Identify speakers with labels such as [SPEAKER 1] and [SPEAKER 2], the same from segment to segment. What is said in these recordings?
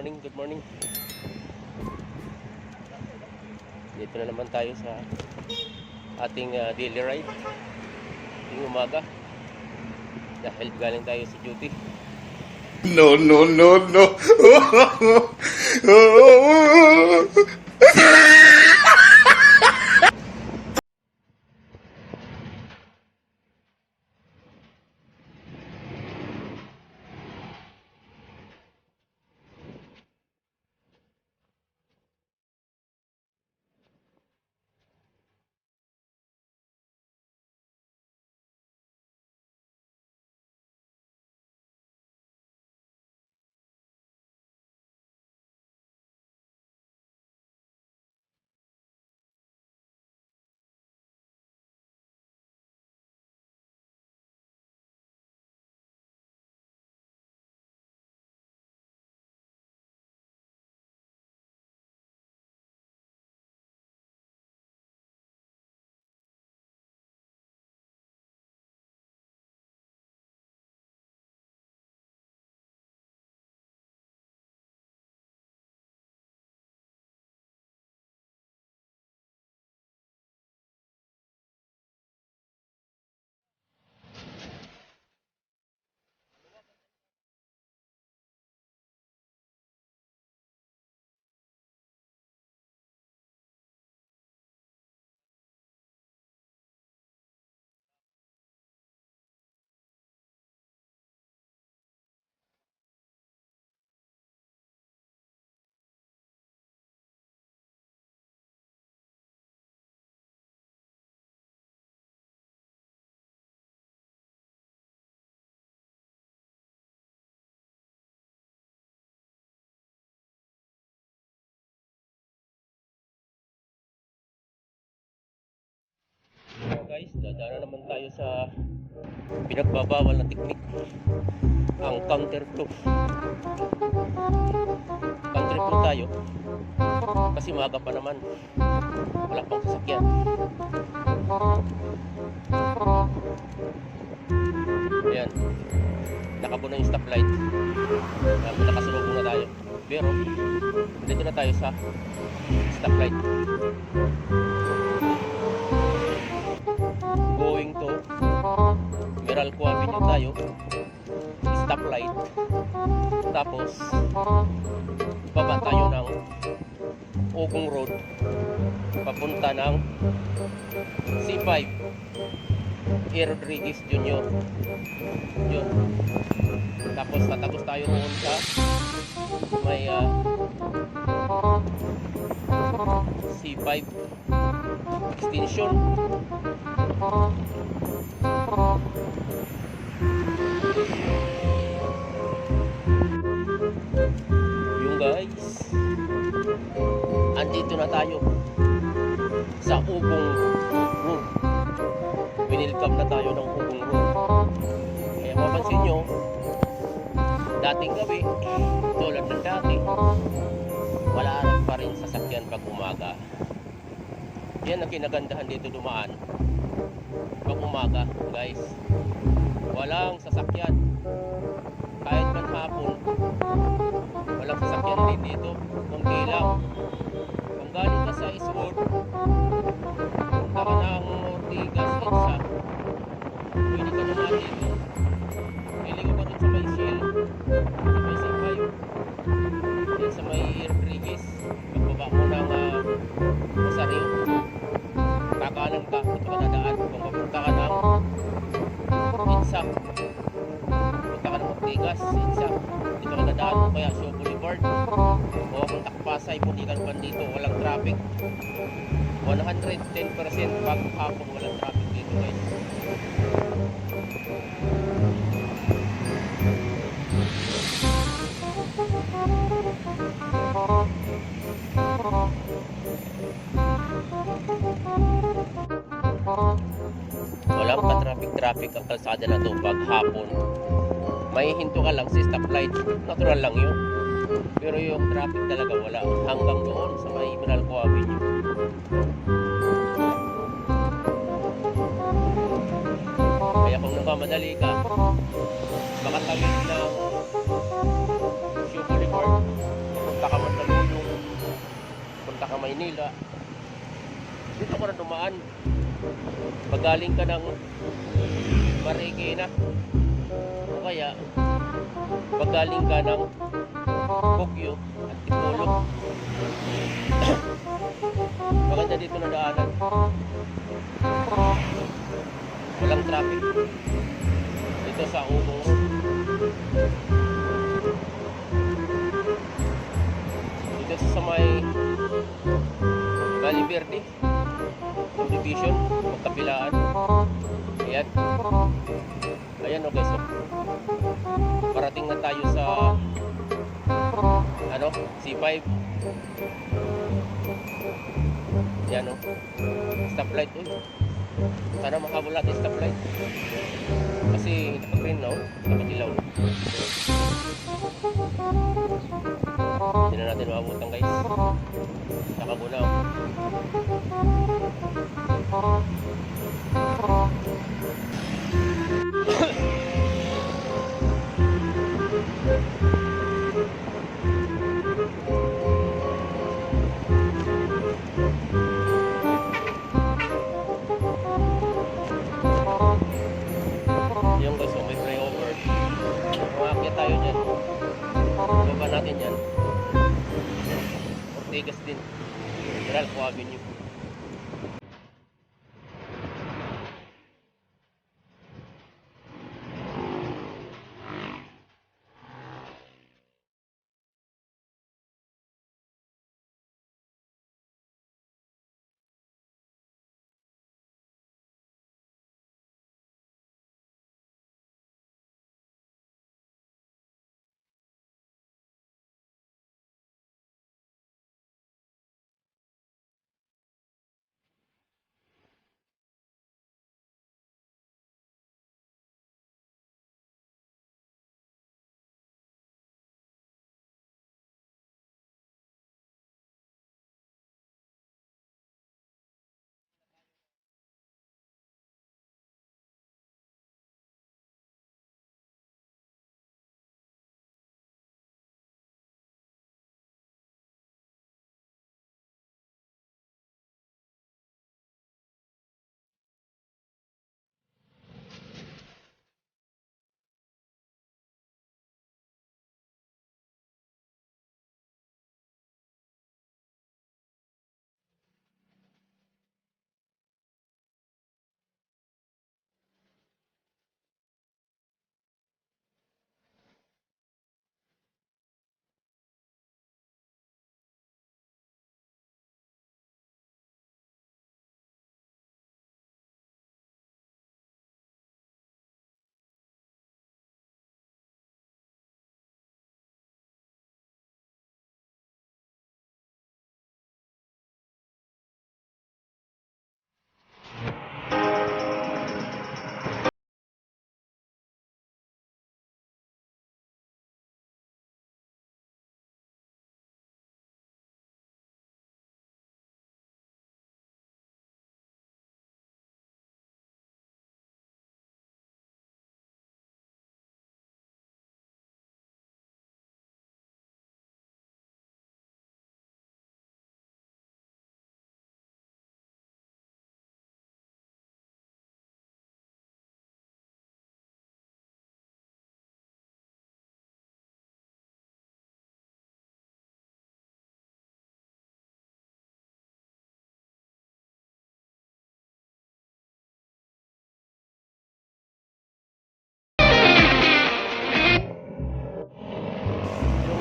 [SPEAKER 1] morning, good morning. Dito na naman tayo sa ating ah, daily ride. Yung umaga. Dahil galing tayo sa duty.
[SPEAKER 2] No, no, no, no.
[SPEAKER 1] dadaan na naman tayo sa pinagbabawal na teknik. Ang counter flow. Counter flow tayo. Kasi maaga pa naman. Wala pang sasakyan. Ayan. Nakabuna yung stoplight. Nakasulubong na tayo. Pero, dito na tayo sa stoplight. Tayo. Stoplight. Tapos baba tayo ng Ogong Road. Papunta ng C5 A. Rodriguez Jr. yun. Tapos tatagos tayo roon sa may ah, C5 extension yung guys andito na tayo sa Ugong Road winilcome na tayo ng Ugong Road kaya mapansin nyo dating gabi tulad ng dati wala rin pa rin sasakyan pag umaga. Yan ang kinagandahan dito dumaan. Pag umaga guys walang sasakyan. Kahit man hapon walang sasakyan din dito. Kunti lang kung galing ka sa Eastwood punta ka ng Ortigas Edsa pwede ka naman dito Insak punta ka ng Ortigas Insak dito ka dadaan mo kaya Show Boulevard o kung Takpasay Butikan pa dito walang traffic. 110% pag hapon walang traffic dito guys walang ka-traffic-traffic ang kalsada na to pag hapon may hinto ka lang sa stoplight natural lang yun pero yung traffic talaga wala hanggang doon sa may Meralco Avenue kaya kung nagmamadali ka makatawid ng Shoe Boulevard na Maynila. Dito ka na dumaan. Pagaling ka ng Marikina. O kaya, pagaling ka ng Bogyo at Tipolo. Maganda dito na daanan. Walang traffic. Dito sa Road. Dito sa may Valley Subdivision magkabilaan ayan. Ayan okay so parating na tayo sa ano C5 yan o stoplight uy. Sana mahabol natin stoplight. Kasi naka-green na o nakadilaw hindi na natin maabutan guys nakaguna o yung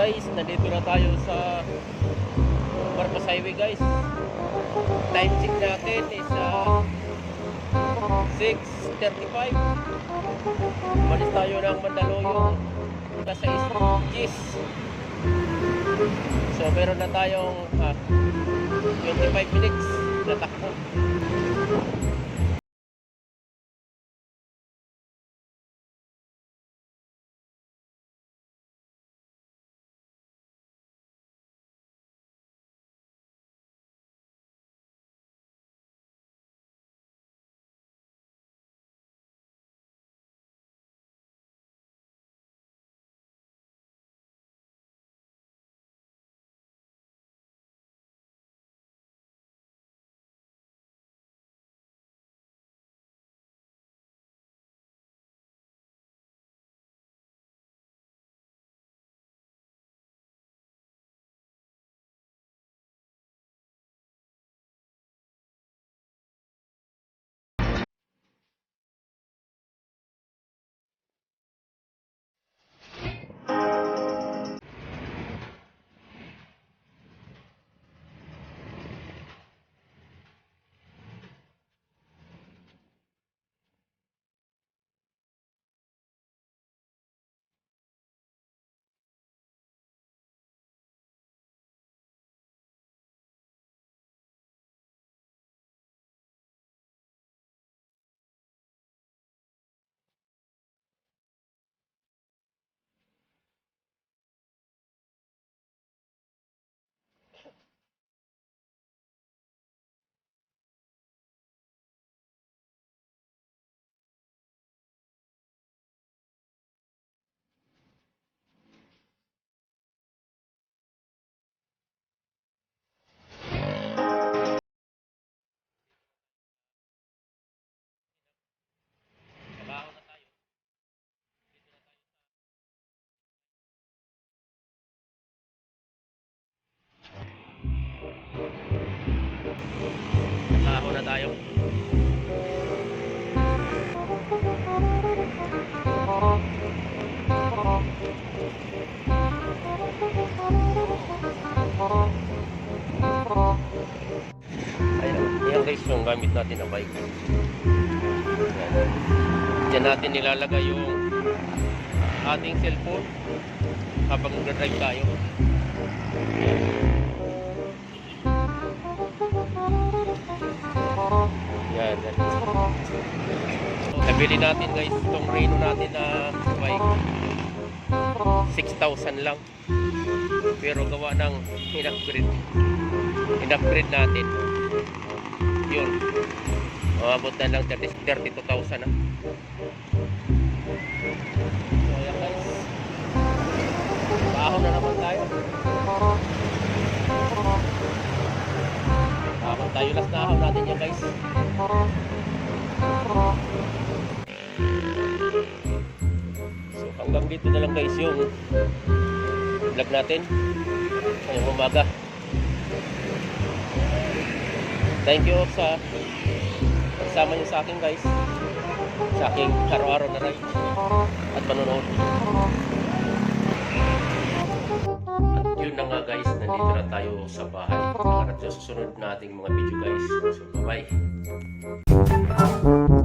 [SPEAKER 1] guys, nandito na tayo sa Barcos Highway guys. Time check natin is uh, 6.35. Umalis tayo ng Mandaluyong nasa Gis. So meron na tayong ah, 25 minutes na takbo. Ayan, yan guys yung gamit natin na bike. Yan. Diyan natin nilalagay yung ating cellphone habang nag-drive tayo. Yan. yan. Nabili natin guys itong Reno natin na bike. 6,000 lang. Pero gawa ng in-upgrade. In-upgrade natin. Yun. Umabot na lang 30 32,000 na. So, ayan guys. Baho na naman tayo. Ahon tayo. Last na natin yan guys. Hanggang dito na lang guys yung vlog natin. Ngayong umaga. Thank you sa pagsama niyo sa akin guys. Sa aking araw-araw na ride at panonood. At yun na nga guys, nandito na tayo sa bahay. Sa susunod nating mga video guys. So bye bye.